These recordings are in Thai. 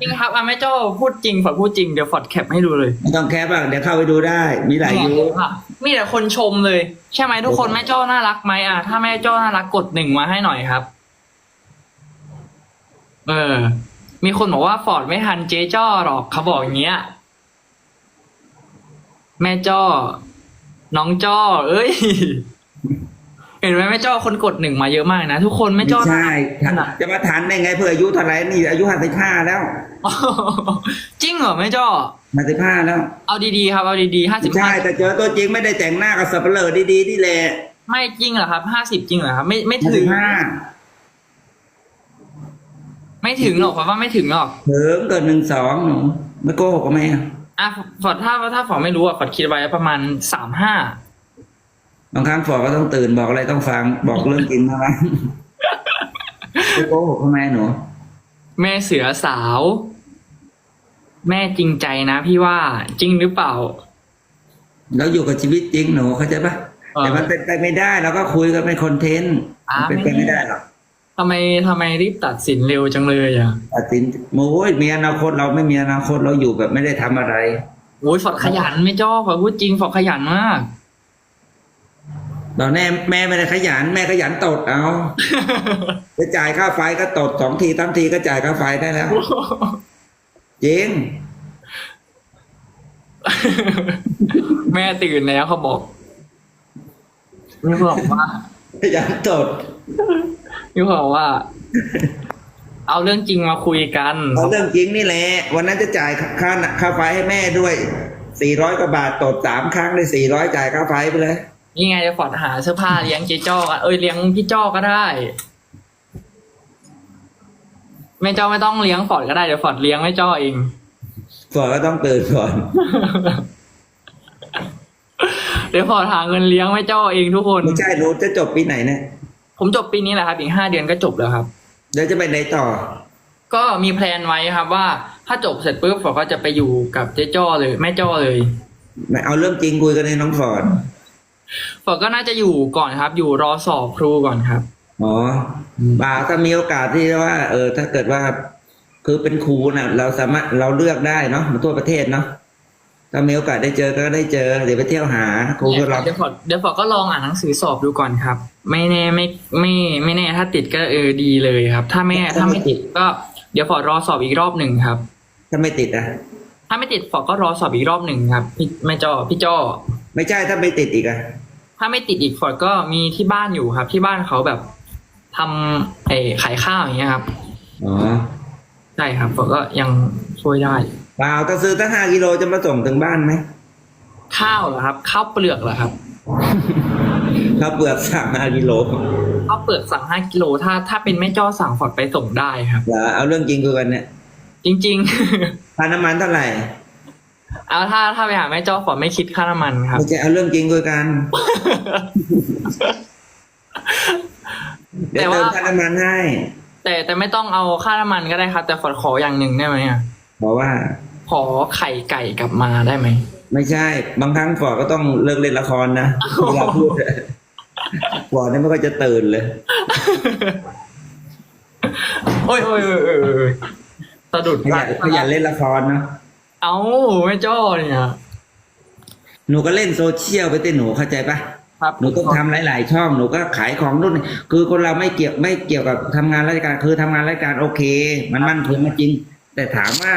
จริงครับอะแม่โจ้พูดจริงฝอดพูดจริงเดี๋ยวฝอดแคปให้ดูเลยไม่ต้องแคปอะเดี๋ยวเข้าไปดูได้ มีหลายยูค่ะมีแต่คนชมเลย ใช่ไหมทุกคนแม่โจ้น่ารักไหมอะถ้าแม่โจ้น่ารักกดหนึ่งมาให้หน่อยครับ เออ มีคนบอกว่าฟอร์ดไม่ทันเจ๊จ้อหรอกเขาบอกอย่างเงี้ย แม่จ้อน้องจ้อ เอ้ย เห็นไหมแม่จ้อคนกดหนึ่งมาเยอะมากนะ ทุกคนแม่ไม่จ้อใช่ขนาดจะมาทันได้ไงเพื่ออายุเท่าไหร่นี่อายุห้าสิบห้าแล้วจริงเหรอแม่จ้อห้าสิบห้าแล้ว เอาดีๆครับเอาดีๆห้าสิบใช่แต่เจอตัวจริงไม่ได้แต่งหน้ากับสับเปลือดีๆนี่แหละไม่จริงเหรอครับห้าสิบจริงเหรอครับ ไม่ไม่ห้าถึสิงบห้าไม่ถึงหรอกผมว่าไม่ถึงหรอกเถิงเกิดหนึ่งสองหนูไม่โกหกกับแม่อะฟอร์ดถ้าถ้าฟอร์ดไม่รู้อะฟอร์ดคิดไว้ประมาณสามห้า บางครั้งฝอก็ต้องตื่นบอกอะไรต้องฟังบอกเรื่องกินนะไม่โกหกกับแม่หนู แม่เสือสาว แม่จริงใจนะพี่ว่าจริงหรือเปล่า เราอยู่กับชีวิตจริงหนูเข้าใจปะเออแต่มันเป็นไปไม่ได้เราก็คุยกันเป็นคอนเทนต์อ่ามันเป็นไปไม่ไม่ได้หรอกทำไมทำไมรีบตัดสินเร็วจังเลยอะตัดสินโอ้ยมีอนาคตเราไม่มีอนาคตเราอยู่แบบไม่ได้ทำอะไรโอ้ยฟอร์ดขยันไม่จ้อฟอร์ดพูดจริงฟอร์ดขยันมาก ตอนแม่แม่ไม่ได้ขยันแม่ขยันตดเอาจะจ่ายค่าไฟก็ตดสองทีสามทีก็จ่ายค่าไฟได้แล้วจริงแม่ตื่นแล้วเขาบอกมีคนบอกว่าขยันตดมีคนบอกว่า เอาเรื่องจริงมาคุยกันเอาเรื่องจริงนี่แหละวันนั้นจะจ่ายค่าค่าไฟให้แม่ด้วยสี่ร้อยกว่าบาทตดสามครั้งได้สี่ร้อยจ่ายค่าไฟไปเลย นี่ไงจะฟอร์ดหาเสื้อผ้าเลี้ยงเจ๊จ้อกันเอ้ยเลี้ยงพี่จ้อก็ได้แม่จ้อไม่ต้องเลี้ยงฟอร์ดก็ได้เดี๋ยวฟอร์ดเลี้ยงแม่จ้อเองฝอก็ต้องตื่นก่อน เดี๋ยวฟอร์ดหาเงินเลี้ยงแม่จ้อเองทุกคนไม่ใช่หนูจะจบปีไหนเนี่ยผมจบปีนี้แหละครับอีกห้าเดือนก็จบแล้วครับเดี๋ยวจะไปไหนต่อ ก็มีแพลนไว้ครับ ว่า ถ้าจบเสร็จปุ๊บฟอร์ดก็จะไปอยู่กับเจ๊จ้อเลย แม่จ้อเลยเอาเรื่องจริงคุยกันในน้องฟอร์ด ฟอร์ดก็น่าจะอยู่ก่อนครับ อยู่รอสอบครูก่อนครับอ๋อบ่าถ้ามีโอกาสที่ว่า เออ ถ้าเกิดว่า คือเป็นครูน่ะเราสามารถเราเลือกได้เนาะทั่วประเทศเนาะถ้ามีโอกาสได้เจอก็ได้เจอเดี๋ยวไปเที่ยวหาครูก็รับเดี๋ยวฟอร์ดเดี๋ยวฟอร์ดก็ลองอ่านหนังสือสอบดูก่อนครับ ไม่แน่ไม่ไม่ไม่แน่ถ้าติดก็เออดีเลยครับ ถ้าไม่ถ้าไม่ติดก็เดี๋ยวฟอร์ดรอสอบอีกรอบหนึ่งครับ ถ้าไม่ติดอะถ้าไม่ติดฟอร์ดก็รอสอบอีกรอบหนึ่งครับ พี่แม่จ้อพี่จ้อไม่ใช่ถ้าไม่ติดอีกอะ ถ้าไม่ติดอีกฟอร์ดก็มีที่บ้านอยู่ครับ ที่บ้านเขาแบบทำไอ้ขายข้าวอย่างเงี้ยครับอ๋อใช่ครับฟอร์ดก็ยังช่วยได้เปล่าถ้าซื้อตั้งห้ากิโลจะมาส่งถึงบ้านไหมข้าวเหรอครับข้าวเปลือกเหรอครับถ้าเปลือกสั่งห้ากิโลข้าวเปลือกสั่งห้ากิโลถ้าถ้าเป็นแม่จ้อสั่งฟอร์ดไปส่งได้ครับเหรอเอาเรื่องจริงคุยกันเนี่ยจริงค่าน้ำมันเท่าไหร่ๆ เอาถ้าถ้าไปหาแม่จ้อฟอร์ดไม่คิดค่าน้ำมันครับไม่ใช่เอาเรื่องจริงคุยกัน เดี๋ยวแต่ว่าเติมค่าน้ำมันให้ แต่แต่ไม่ต้องเอาค่าน้ำมันก็ได้ครับ แต่ฟอร์ดขออย่างหนึ่งได้ไหมอะบอกว่า ขอไข่ไก่กลับมาได้ไหมไม่ใช่ บางครั้งฟอร์ดก็ต้องเลิกเล่นละครนะเวลาพูดอะฟอร์ดนี่ไม่ค่อยจะตื่นเลยโอ้ยโอ้ยโอ้ยโอ้ยโอ้ยสะดุดขยันขยันเล่นละครนะ เอาแม่จ้อเนี่ย หนูก็เล่นโซเชียลไปเต้หนูเข้าใจปะครับหนูต้องทำหลาย ๆ ช่องหนูก็ขายของนู่นนี่คือคนเราไม่เกี่ยวไม่เกี่ยวกับทำงานราชการคือทำงานราชการโอเค มันมั่นคงมาจริง แต่ถามว่า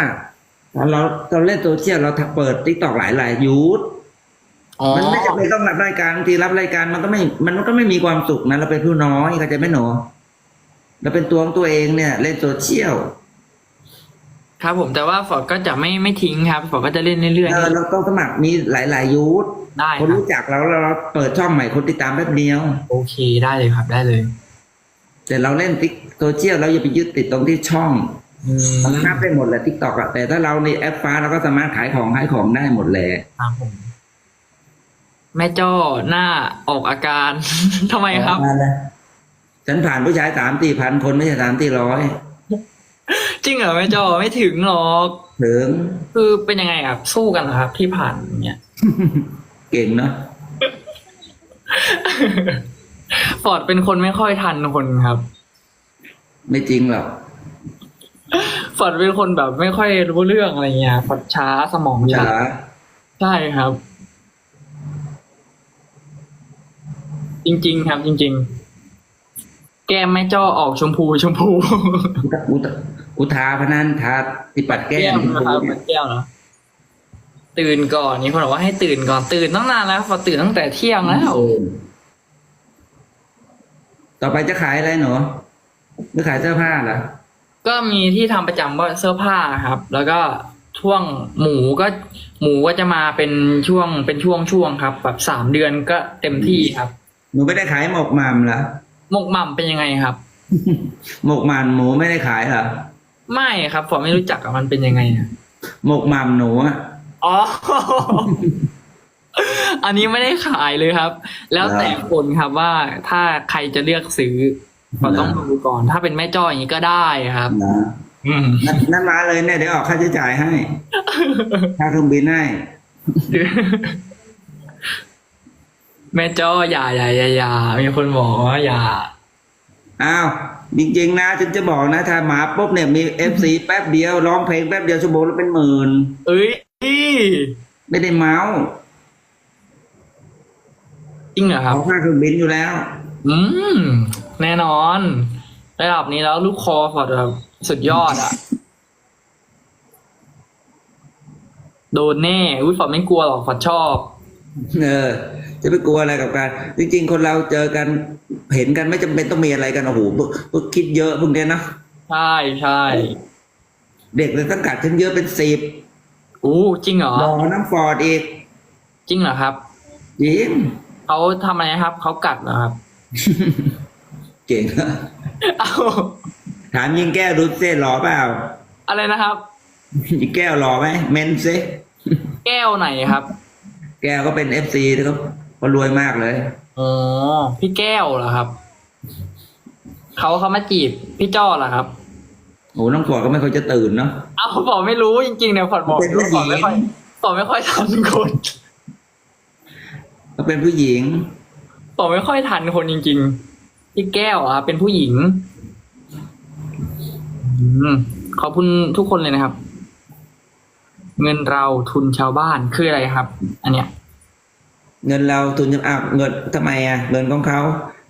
ตอนเราเราเล่นโซเชียลเราเปิดติ๊กตอกหลายหลายๆยูทอ๋อมันไม่จำเป็นต้องรับรายการบางทีรับรายการมันก็ไม่ มันก็ไม่มีความสุขนะเราเป็นผู้น้อยเข้าใจไหมหนูเราเป็นตัวของตัวเองเนี่ย เล่นโซเชียล ครับผมแต่ว่าฟอร์ดก็จะไม่ไม่ทิ้งครับฟอร์ดก็จะเล่นเรื่อยเออเราต้องสมัครมีหลาย ๆ ยูทๆได้คนครับรู้จักเราแล้วเราเปิดช่องใหม่คนติดตามแป๊บเดียว โอเคได้เลยครับได้เลย แต่เราเล่นติ๊กโซเชียลเราอย่าไปยึดติดตรงที่ช่องอืมมันนับได้หมดแหละทิกตอกอะแต่ถ้าเราในแอปฟ้าเราก็สามารถขายของขายของได้หมดแหละครับผมแม่จ้อหน้าออกอาการทำไมครับมาเลยฉันผ่านผู้ชายสามสี่พันคนไม่ใช่สามสี่ร้อย จริงเหรอแม่จ้อไม่ถึงหรอกถึงคือเป็นยังไงครับสู้กันเหรอครับ ที่ผ่านเนี่ยเก่งเนาะฟอร์ดเป็นคนไม่ค่อยทันคนครับ ไม่จริงหรอกฟอร์ดเป็นคนแบบไม่ค่อยรู้เรื่องอะไรเงี้ยฟอร์ดช้าสมองช้าจ๋าใช่ครับ จริง ๆ ครับ จริง ๆ แก้มแม่จ้อออกชมพูชมพู กูตกูทาพนันทาติปัดแก้มนะครับมันแก้วเหรอตื่นก่อนนี่คนบอกว่าให้ตื่นก่อนตื่นตั้งนานแล้วฟอร์ดตื่นตั้งแต่เที่ยงแล้วเออต่อไปจะขายอะไรหนูจะขายเสื้อผ้าเหรอก็มีที่ทำประจำว่าเสื้อผ้าครับ แล้วก็ช่วงหมูก็หมูก็จะมาเป็นช่วงเป็นช่วงช่วงๆครับ แบบสามเดือนก็เต็มที่ครับ หนูไม่ได้ขายหมกหม่ำเหรอหมกหม่ำเป็นยังไงครับ หมกหม่ำหมูไม่ได้ขายเหรอ ไม่ครับผมไม่รู้จักกับมันเป็นยังไงอะหมกหม่ำหนูอะอ๋อ อันนี้ไม่ได้ขายเลยครับ แล้วแต่คนครับว่าถ้าใครจะเลือกซื้อก็ต้องดูก่อน ถ้าเป็นแม่จ้อยอย่างนี้ก็ได้ครับนะอืมนั่นนั่นมาเลยเนี่ยเดี๋ยวออกค่าใช้จ่ายให้ค่าเครื่องบินให้แม่จ้ออย่าอย่าอย่าอย่ามีคนบอกว่าอย่าอ้าว จริงๆนะฉันจะบอกนะถ้าหมาปุ๊บเนี่ยมีเอฟซีแป๊บเดียวร้องเพลงแป๊บเดียวชั่วโมงละเป็นหมื่นเอ้ยไม่ได้เมาส์จริงเหรอครัเอาบค่าเครื่องบินอยู่แล้ว อืม แน่นอนระดับนี้แล้วลูกคอฟอร์ดแบบสุดยอดอะ โดนแน่อุ้ยฟอร์ดไม่กลัวหรอกฟอร์ดชอบ เออ จะไปกลัวอะไรกับการ จริง ๆ คนเราเจอกันเห็นกันไม่จำเป็นต้องมีอะไรกันโอ้โหพวกพวกคิดเยอะพวกเนี้ยนะใช่ใช่เด็กในสังกัดฉันเยอะเป็นสิบอู้จริงเหรอรอน้ำฟอร์ดอีก จริงเหรอครับจริงเขาทำอะไรครับเขากัดเหรอครับ เก่งนะเอ้าถามยิงแก้วดูเซ่หล่อเปล่า อะไรนะครับยิงแก้วหล่อไหมเมนเซแก้วไหนครับ แก้วก็เป็นเอฟซีเขา เขารวยมากเลยอ๋อพี่แก้วเหรอครับเขาเขามาจีบพี่จ้อเหรอครับโอ้น้องฟอร์ดก็ไม่ค่อยจะตื่นเนาะเอ้าผมไม่รู้จริงๆเนี่ยฟอร์ดบอกเป็นผู้หญิงฟอร์ดไม่ค่อยฟอร์ดไม่ค่อยทันคนเขาเป็นผู้หญิงฟอร์ดไม่ค่อยทันคนจริง ๆ พี่แก้วอะเป็นผู้หญิงอืมขอบคุณทุกคนเลยนะครับ เงินเราทุนชาวบ้านคืออะไรครับ อันเนี้ย เงินเราทุนจะอะเงินทำไมอะ เงินของเขา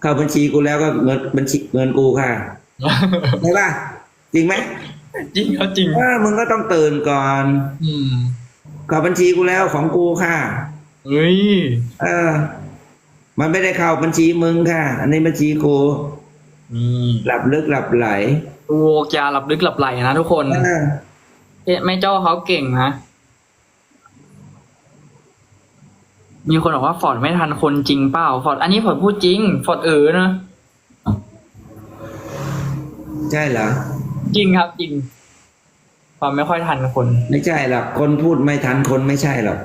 เข้าบัญชีกูแล้วก็เงินบัญชีเงินกูค่ะใช่ป่ะจริงไหมจริงครับจริงเออมึงก็ต้องตื่นก่อน อืมเข้าบัญชีกูแล้วของกูค่ะเฮ้ยเออ มันไม่ได้เข้าบัญชีมึงค่ะ อันนี้บัญชีกูนี่หลับลึกหลับไหลโอ้ยาหลับลึกหลับไหลนะทุกคนเออเอ๊ะแม่เจ้าเขาเก่งนะ มีคนบอกว่าฟอร์ดไม่ทันคนจริงเปล่าฟอร์ดอันนี้ฟอร์ดพูดจริงฟอร์ดเออนะใช่เหรอจริงครับจริงฟอร์ดไม่ค่อยทันคน ไม่ใช่หรอกคนพูดไม่ทันคนไม่ใช่หรอก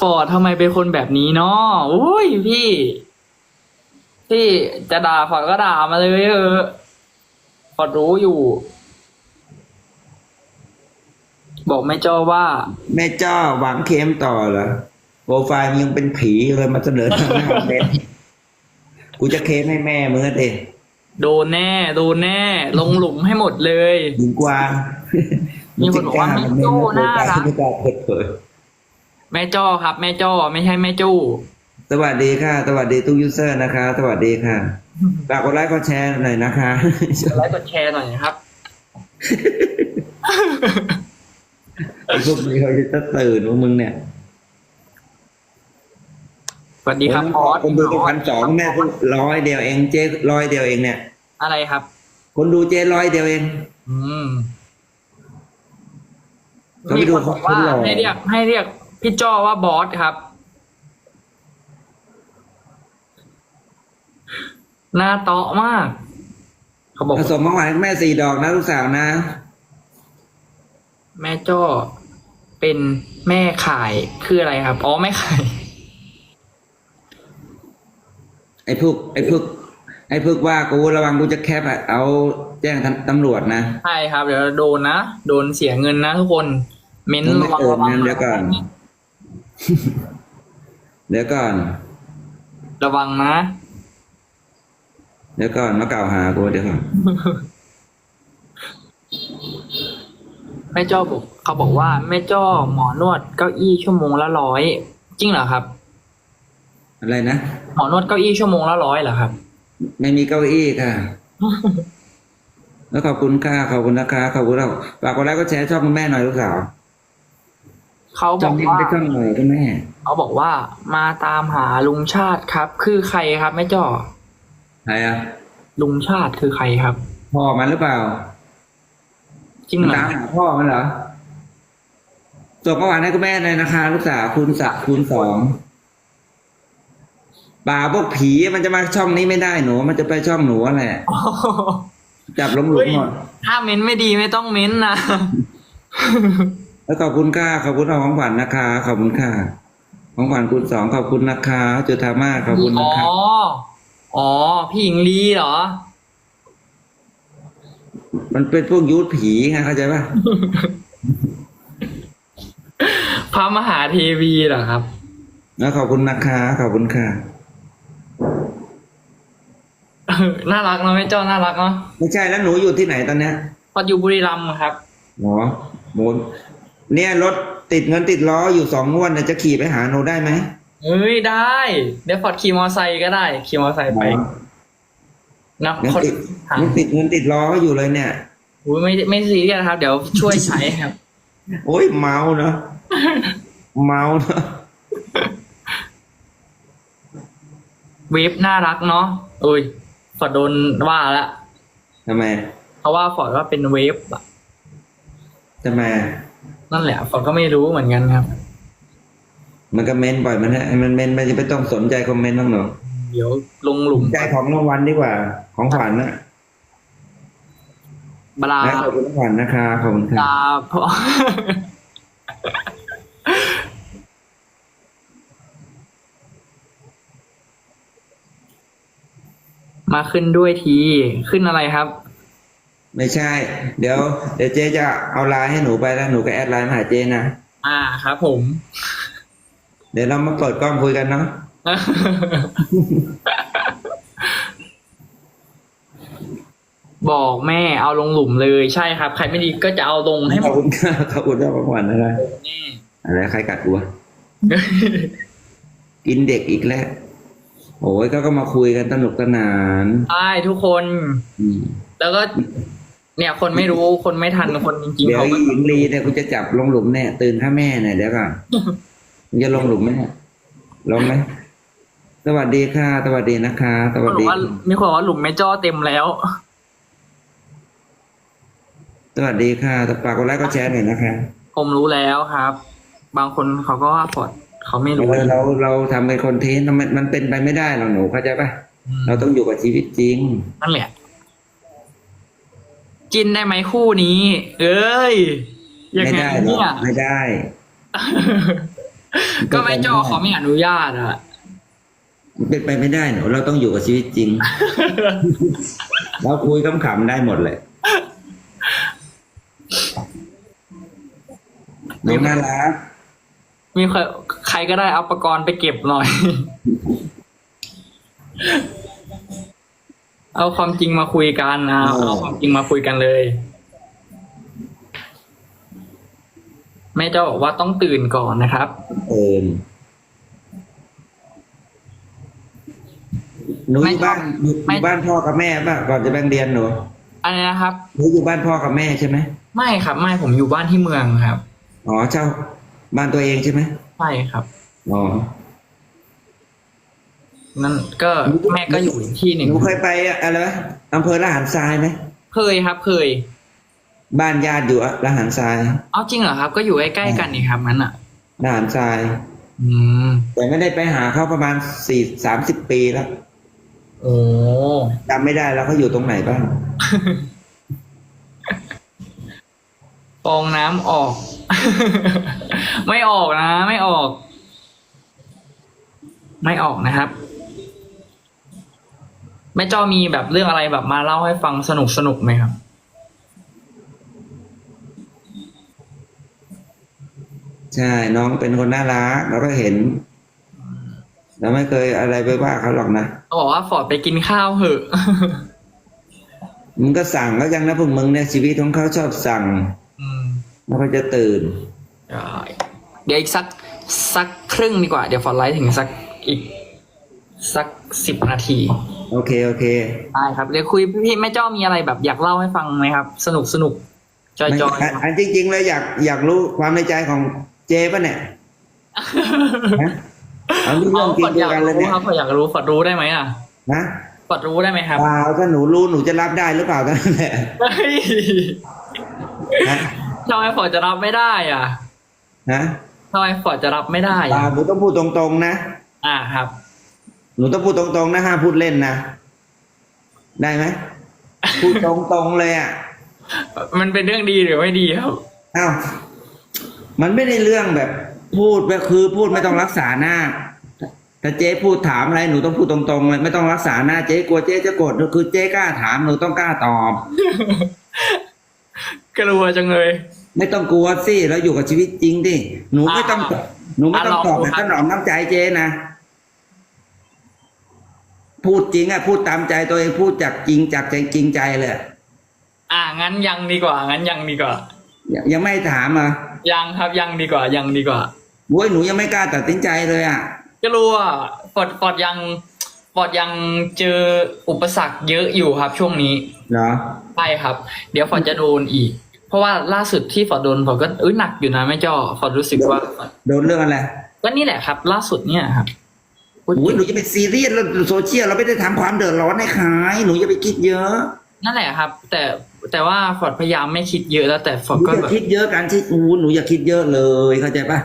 ฟอร์ดทำไมเป็นคนแบบนี้เนาะอุ้ยพี่ พี่จะด่าฟอร์ดก็ด่ามาเลยเออฟอร์ดรู้อยู่ บอกแม่เจ้าว่า แม่เจ้าหวังเค็มต่อเหรอโปรไฟล์มึงยังเป็นผีเลยมาเสนอทางหน้าเด็กกูจะเค็มให้แม่มึงอะเด็โดนแน่ โดนแน่ ลงหลุมให้หมดเลยหญิงกวางมีคนบอกว่าแม่โจ้น่ารักไม่กล้าเปิดเผยแม่จ้อครับ แม่จ้อไม่ใช่แม่จู้สวัสดีค่ะ สวัสดีทุกยูเซอร์นะคะ สวัสดีค่ะฝากกดไลค์กดแชร์หน่อยนะคะกดไลค์กดแชร์หน่อยนะครับ ไอ้พวกนี้เขาจะตื่นพวกมึงเนี่ยสวัสดีครับโอ้อยอสคนดูเป็นพันสองแม่เพิ่งร้อยเดียวเองเจ๊ร้อยเดียวเองเนี่ย อะไรครับ คนดูเจ๊ร้อยเดียวเอง อืมก็ไม่ดูคนบอกว่าคนหล่อให้เรียก ให้เรียกพี่จ้อว่าบอสครับ หน้าเตาะมาก เขาบอกผสมของหวานให้แม่สี่ดอกนะลูกสาวนะ แม่จ้อเป็นแม่ขายคืออะไรครับ อ๋อแม่ขาย ไอ้พวกไอ้พวกไอ้พวกว่ากูระวังกูจะแคปอะเอาแจ้งตำรวจนะ ใช่ครับ เดี๋ยวโดนนะ โดนเสียเงินนะทุกคน เม้นไม่ระวังเกินระวังนะเดี๋ยวก่อน เดี๋ยวก่อน ระวังนะ เดี๋ยวดี๋ยวก่อนมากล่าวหากูเดี๋ยวก่อน แม่จ้อบอกเขาบอกว่าแม่จ้อหมอนวดเก้าอี้ชั่วโมงละร้อยจริงเหรอครับ อะไรนะหมอนวดเก้าอี้ชั่วโมงละร้อยเหรอครับ ไม่มีเก้าอี้ค่ะ แล้วขอบคุณค่ะขอบคุณนะคะขอบคุณเราฝากกดไลค์ก็แชร์ช่องคุณแม่หน่อยลูกสาวเขาบช่อองกนี้ว่าไปช่องหน่อยคุณแม่เขาบอกว่ามาตามหาลุงชาติครับ คือใครครับแม่จ้อใครอะลุงชาติคือใครครับพ่อมันหรือเปล่า จริงมันเหรอตามหาพ่อมันเหรอส่งประวัติให้คุณแม่เลยนะคะ ลูกสาวคูณสะคูณสองป่าพวกผีมันจะมาช่องนี้ไม่ได้หนู มันจะไปช่องหนูแหละจับลงหลุมหมดถ้าเม้นไม่ดีไม่ต้องเม้นนะ แล้วขอบคุณค่ะขอบคุณเอาของขวัญนะคะ ขอบคุณค่ะ ของขวัญคูณสองขอบคุณนะคะจุธามาศขอบคุณอ๋นะอคะ อ๋อ พี่หญิงลีเหรอ มันเป็นพวกยุทธผีไงเข้าใจป่ะพระมหาเทวีเหรอครับแล้วขอบคุณนะคะขอบคุณค่ะเออน่ารักเนาะแม่จ้อน่ารักเนาะไม่ใช่แล้วหนูอยู่ที่ไหนตอนเนี้ยพออยู่บุรีรัมย์ครับหมอโมนเนี่ยรถติดเงินติดล้ออยู่สองงวดเนี่ยจะขี่ไปหาหนูได้ไหมเอ้ยได้ เดี๋ยวฟอร์ดขี่มอไซค์ก็ได้ ขี่มอไซค์ไป นะยังคนติดถามยังติดเงินติดล้ออยู่เลยเนี่ยอุ้ยไม่ไม่ซีเรียสครับ เดี๋ยวช่วยใช้ครับ โอ้ยเมาเนอะเมาเนอะเวฟน่ารักเนาะอุ้ยฟอร์ดโดนว่าละทำไม เพราะว่าฟอร์ดว่าเป็นเวฟอะทำไมนั่นแหละฟอร์ดก็ไม่รู้เหมือนกันครับ มันก็เมนปล่อยมันนะมันเมนมันจะไม่ต้องสนใจคอมเมนต์บ้างหนู เดี๋ยวลงหลุมใจของรางวัลดีกว่า ของขวัญนะบลาและขอบคุณของขวัญนะคะขอบคุณบค่ะลาเพราะมาขึ้นด้วยทีขึ้นอะไรครับ ไม่ใช่ เดี๋ยว เดี๋ยวเจ๊จะเอาไลน์ให้หนูไปแล้วหนูก็แอดไลน์มาหาเจ๊นะอ่าครับผม เดี๋ยวเรามาเปิดกล้องคุยกันเนาะ บอกแม่เอาลงหลุมเลยใช่ครับ ใครไม่ดีก็จะเอาลงให้หขมอบดคุณค่ะขอบคุณเจ้าของขวัญอะไรแน่อะไรใครกัดกูวะกินเด็กอีกแล้วโอ้ยก็ก็มาคุยกันสนุกสนานใช่ทุกคน อืมแล้วก็ เนี่ยคนไม่รู้คนไม่ทันคนจริงๆเดี๋ยวเขาอีก็หญิงลีเนี่ยกูจะจับลงหลุมแน่ตื่นข้าแม่เนี่ยเดี๋ยวก่อนมึงจะลงหลุมไหมเนี่ยลงไหม สวัสดีค่ะ สวัสดีนะคะสควันสบอกดีว่ามีคนบอกว่าหลุมแม่จ้อเต็มแล้ว สวัสดีค่ะฝากกดไลค์กดแชร์หน่อยนะคะ ผมรู้แล้วครับ บางคนเขาก็ว่าฟอร์ดเขาไม่รู้เราเราเราทำเป็นคอนเทนต์มันมันเป็นไปไม่ได้หรอกหนูเข้าใจปะเราต้องอยู่กับชีวิตจริง นั่นแหละ กินได้ไหมคู่นี้ เอ้ยยังไม่ไงได้หรอเนี่ยกไม่ได้ ก็แม่จ้อเขาไม่อนุญาตอะมัน เป็นไปไม่ได้หนูเราต้องอยู่กับชีวิตจริง เราคุยขำๆได้หมดเลยหนูน่ารักมีใครใครก็ได้เอาประกรณ์ไปเก็บหน่อย เอาความจริงมาคุยกันนะ เอาความจริงมาคุยกันเลย แม่เจ้าบอกว่าต้องตื่นก่อนนะครับ เอิน หนูอยู่บ้านอยู่อยู่บ้านพ่อกับแม่ป่ะก่อนจะแบ่งเรียนหนูอะไรนะครับ หนูอยู่บ้านพ่อกับแม่ใช่ไหมไม่ครับไม่ผมอยู่บ้านที่เมืองครับอ๋อเช่าบ้านตัวเองใช่ไหมใช่ครับ อ๋อนั่นก็แม่ก็อยู่อีกที่หนึ่งหนูเคยไปอะไรวะอำเภอละหารทรายไหมเคยครับเคยบ้านญาติอยู่ละหารทรายเอาจริงเหรอครับ ก็อยู่ใกล้ๆกันนี่ครับนั้นอะ ละหารทราย อืม แต่ไม่ได้ไปหาเขาประมาณสี่สามสิบปีแล้ว โอ้จำไม่ได้แล้วเขาอยู่ตรงไหนบ้างฟองน้ำออก ไม่ออกนะ ไม่ออก ไม่ออกนะครับ แม่จ้อมีแบบเรื่องอะไรแบบมาเล่าให้ฟังสนุกสนุกๆไหมครับใช่ น้องเป็นคนน่ารักแล้วก็เห็น เราไม่เคยอะไรไปว่าเขาหรอกนะเขาบอกว่าฟอร์ดไปกินข้าวเหอะมึงก็สั่งแล้วยังนะพวกมึงเนี่ยชีวิตของเขาชอบสั่งอืมแล้วก็จะตื่นได้เดี๋ยวอีกสักสักครึ่งดีกว่า เดี๋ยวฟอร์ดไลท์ถึงสักอีก สักสิบนาที โอเคโอเคได้ครับเดี๋ยวคุยพี่แม่จ้อมีอะไรแบบ อยากเล่าให้ฟังไหมครับ สนุกสนุกจอยไม่จอยอันอันจริงๆเลยอยากอยากรู้ความในใจของเจป่ะเนี่ยฮะ เอาเรื่องเอาจริฟองดอยากกันเลยรู้เนี่ยครับฟอดอยากรู้ฟอดรู้ได้ไหมอะนะฟอดรู้ได้ไหมครับเปล่าถ้าหนูรู้หนูจะรับได้หรือเปล่ากันนแหละเฮ้ยนะทำไมฟอดจะรับไม่ได้อะนะทำไมฟอดจะรับไม่ได้เปล่าอะหนูต้องพูดตรงๆนะ อ่าครับ หนูต้องพูดตรงๆนะห้ามพูดเล่นนะ ได้ไหมพูดตรงๆเลยอะ มันเป็นเรื่องดีหรือไม่ดีครับเอ้ามันไม่ได้เรื่องแบบ พูดก็คือพูดไม่ต้องรักษาหน้า ถ้าเจ๊พูดถามอะไรหนูต้องพูดตรงๆเลยไม่ต้องรักษาหน้าเจ๊กลัวเจ๊จะโกรธคือเจ๊กล้าถามหนูต้องกล้าตอบ กลัวจังเลย ไม่ต้องกลัวสิเราอยู่กับชีวิตจริงดิหนูไม่ต้องอ่าหนูไม่ต้องอ่าตอบลองดูแบบครับถนอมน้ำใจเจ๊นะพูดจริงอะพูดตามใจตัวเองพูดจากจริงจากใจจริงใจเลย อ่างั้นยังดีกว่า งั้นยังดีกว่า ยังยังไม่ถามอะยังครับยังดีกว่ายังดีกว่า โว้ยหนูยังไม่กล้าตัดสินใจเลยอะก็รู้ว่าฟอดฟอดยังฟอดยังเจออุปสรรคเยอะอยู่ครับช่วงนี้เหรอใช่ครับ เดี๋ยวฟอดจะโดนอีก เพราะว่าล่าสุดที่ฟอดโดนฟอดก็เอ้ยหนักอยู่นะแม่จ้อฟอดรู้สึกว่าโดนเรื่องอะไรก็นี่แหละครับ ล่าสุดเนี่ยครับพูดโอ้ยหจนูริงจะไปซีเรียสแล้วโซเชียลเราไม่ได้ทำความเดือดร้อนให้ใครหนูอย่าไปคิดเยอะ นั่นแหละครับ แต่แต่ว่าฟอดพยายามไม่คิดเยอะแล้วแต่ฟหอดนูก็อย่าแบบคิดเยอะการที่อู้หนูอย่าคิดเยอะเลยเข้าใจปะ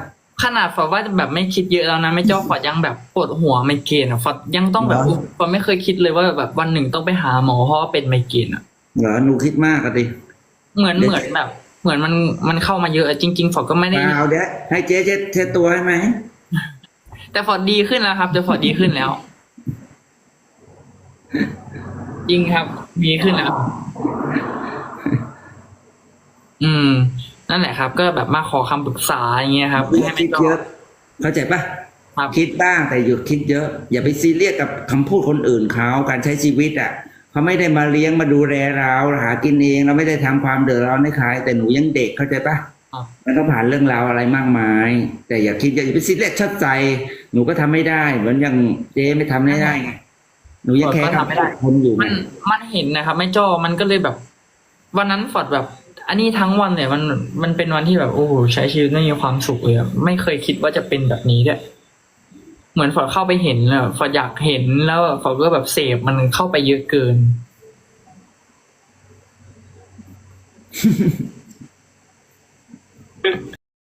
ขนาดฟอดว่าแบบไม่คิดเยอะแล้วนะไม่จ้อฟอดยังแบบปวดหัวไมเกรนอะฟอดยังต้องแบบอุ๊ยฟอดไม่เคยคิดเลยว่าแบบวันหนึ่งต้องไปหาหมอเพราะว่าเป็นไมเกรนอะเหรอหนูคิดมากอะดิเหมือนเดี๋ยวเหมือนแบบ เหมือนมันมันเข้ามาเยอะอะจริงๆฟอร์ดก็ไม่ได้เอาเดี๋ยวให้เจ๊เช็ดเช็ดตัวให้ไหมแต่ฟอร์ดดีขึ้นแล้วครับแต่ฟอร์ดดีขึ้นแล้วจริงครับ ดีขึ้นแล้ว อืม นั่นแหละครับ ก็แบบมาขอคำปรึกษาอย่างเงี้ยครับอย่าให้คิไม่ดต้องเยอะเข้าใจปะครับคิดบ้างแต่หยุดคิดเยอะ อย่าไปซีเรียสกับคำพูดคนอื่นเขาการใช้ชีวิตอะเขาไม่ได้มาเลี้ยงมาดูแลเราหากินเองเราไม่ได้ทำความเดือดร้อนให้ใครแต่หนูยังเด็กเข้าใจปะครับ มันต้องผ่านเรื่องราวอะไรมากมาย แต่อย่าคิดอย่าไปซีเรียสชัดใจ หนูก็ทำไม่ได้ เหมือนอย่างเจ๊ไม่ทำไม่ได้ไงหนูยังแค่ก็ทำไม่ได้ คนอยู่มันไงมันเห็นนะครับไม่จ้อมันก็เลยแบบ วันนั้นฟอร์ดแบบ อันนี้ทั้งวันเนี่ยมันมันเป็นวันที่แบบโอ้โหใช้ชีวิตไม่มีความสุขเลยไม่เคยคิดว่าจะเป็นแบบนี้ด้วยเหมือนฝอเข้าไปเห็นแล้วฝออยากเห็นแล้วฝอก็แบบเสพมันเข้าไปเยอะเกิน